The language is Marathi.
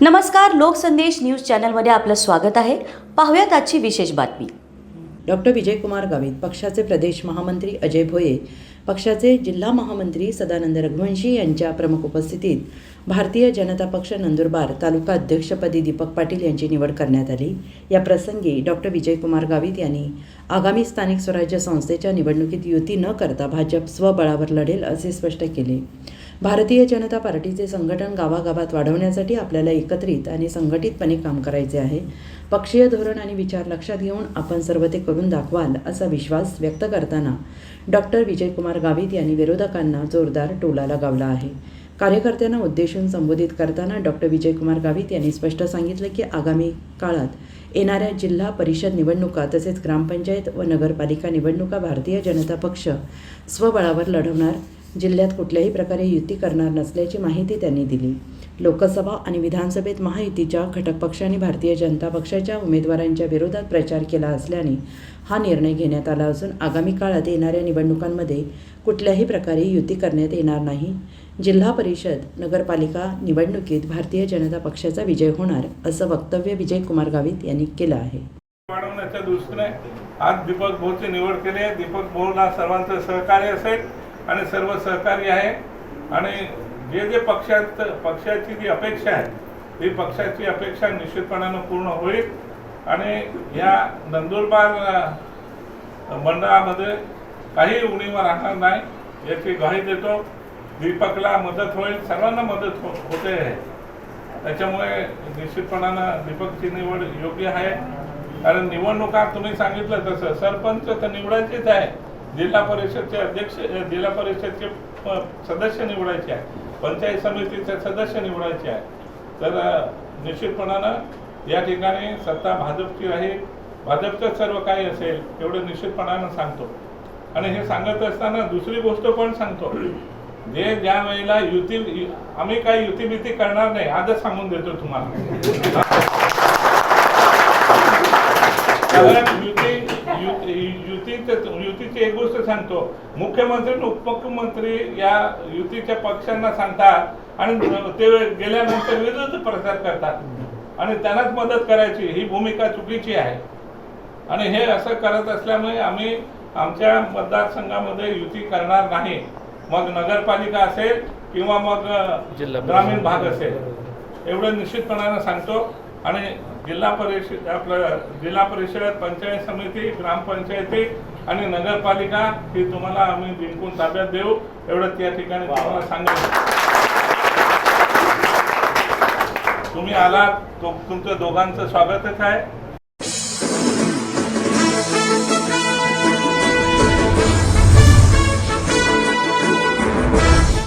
नमस्कार लोकसंदेश न्यूज चॅनलमध्ये आपलं स्वागत आहे. पाहूयात आजची विशेष बातमी. डॉक्टर विजयकुमार गावित पक्षाचे प्रदेश महामंत्री अजय भोये पक्षाचे जिल्हा महामंत्री सदानंद रघुवंशी यांच्या प्रमुख उपस्थितीत भारतीय जनता पक्ष नंदुरबार तालुका अध्यक्षपदी दीपक पाटील यांची निवड करण्यात आली. या प्रसंगी डॉक्टर विजयकुमार गावित यांनी आगामी स्थानिक स्वराज्य संस्थेच्या निवडणुकीत युती न करता भाजप स्वबळावर लढेल असे स्पष्ट केले. भारतीय जनता पार्टीचे संघटन गावागावात वाढवण्यासाठी आपल्याला एकत्रित आणि संघटितपणे काम करायचे आहे. पक्षीय धोरण आणि विचार लक्षात घेऊन आपण सर्व ते करून दाखवाल असा विश्वास व्यक्त करताना डॉक्टर विजयकुमार गावित यांनी विरोधकांना जोरदार टोला लगावला आहे. कार्यकर्त्यांना उद्देशून संबोधित करताना डॉक्टर विजयकुमार गावित यांनी स्पष्ट सांगितलं की आगामी काळात येणाऱ्या जिल्हा परिषद निवडणुका तसेच ग्रामपंचायत व नगरपालिका निवडणुका भारतीय जनता पक्ष स्वबळावर लढवणार जिल्ह्यात कुठल्याही प्रकारे युती करणार नसल्याची माहिती त्यांनी दिली. लोकसभा आणि विधानसभेत महायुतीच्या घटक पक्षांनी भारतीय जनता पक्षाच्या उमेदवारांच्या विरोधात प्रचार केला असल्याने हा निर्णय घेण्यात आला असून आगामी काळात येणाऱ्या निवडणुकांमध्ये कुठल्याही प्रकारे युती करण्यात येणार नाही. जिल्हा परिषद नगरपालिका निवडणुकीत भारतीय जनता पक्षाचा विजय होणार असं वक्तव्य विजयकुमार गावित यांनी केलं आहे. वाढवण्याच्या दृष्टीने आज दीपक भाऊची निवड केली आहे. दीपक भाऊला सर्वांचं सहकार्य असेल. आणि सर्व सहकार्य आहे. आणि जे जे पक्षात पक्षाची जी अपेक्षा आहे ती पक्षाची अपेक्षा निश्चितपणानं पूर्ण होईल. आणि या नंदुरबार मंडळामध्ये काही उणीवा राहणार नाही याची ग्वाही देतो. दीपकला मदत होईल सर्वांना मदत हो होते. आहे त्याच्यामुळे निश्चितपणानं दीपकची निवड योग्य आहे. कारण निवडणुका तुम्ही सांगितलं तसं सरपंच तर निवडायचेच आहे. जिल्हा परिषदचे अध्यक्ष जिल्हा परिषदचे सदस्य निवडायचे आहे पंचायत समितीचे सदस्य निवडायचे आहे तर निश्चितपणानं या ठिकाणी सत्ता भाजपची राहील भाजपचं सर्व काही असेल एवढं निश्चितपणानं सांगतो. आणि हे सांगत असताना दुसरी गोष्ट पण सांगतो. जे ज्या वेळेला युती आम्ही काही युती बिती करणार नाही आजच सांगून देतो तुम्हाला. युती युतीचं युतीची एक गोष्ट सांगतो. मुख्यमंत्री आणि उपमुख्यमंत्री या युतीच्या पक्षांना सांगतात आणि ते गेल्यानंतर विरुद्ध प्रचार करतात. आणि त्यांनाच मदत करायची. ही भूमिका चुकीची आहे. आणि हे असं करत असल्यामुळे आम्ही आमच्या मतदारसंघामध्ये युती करणार नाही. मग नगरपालिका असेल किंवा मग ग्रामीण भाग असेल. एवढं निश्चितपणानं सांगतो. आणि जिल्हा परिषद आपलं जिल्हा परिषद पंचायत समिती ग्रामपंचायती आणि नगरपालिका ही तुम्हाला आम्ही जिंकून ताब्यात देऊ. एवढं त्या ठिकाणी तुम्हाला सांगायचं तुम्ही आलात तो तुमचं दोघांचं स्वागतच आहे.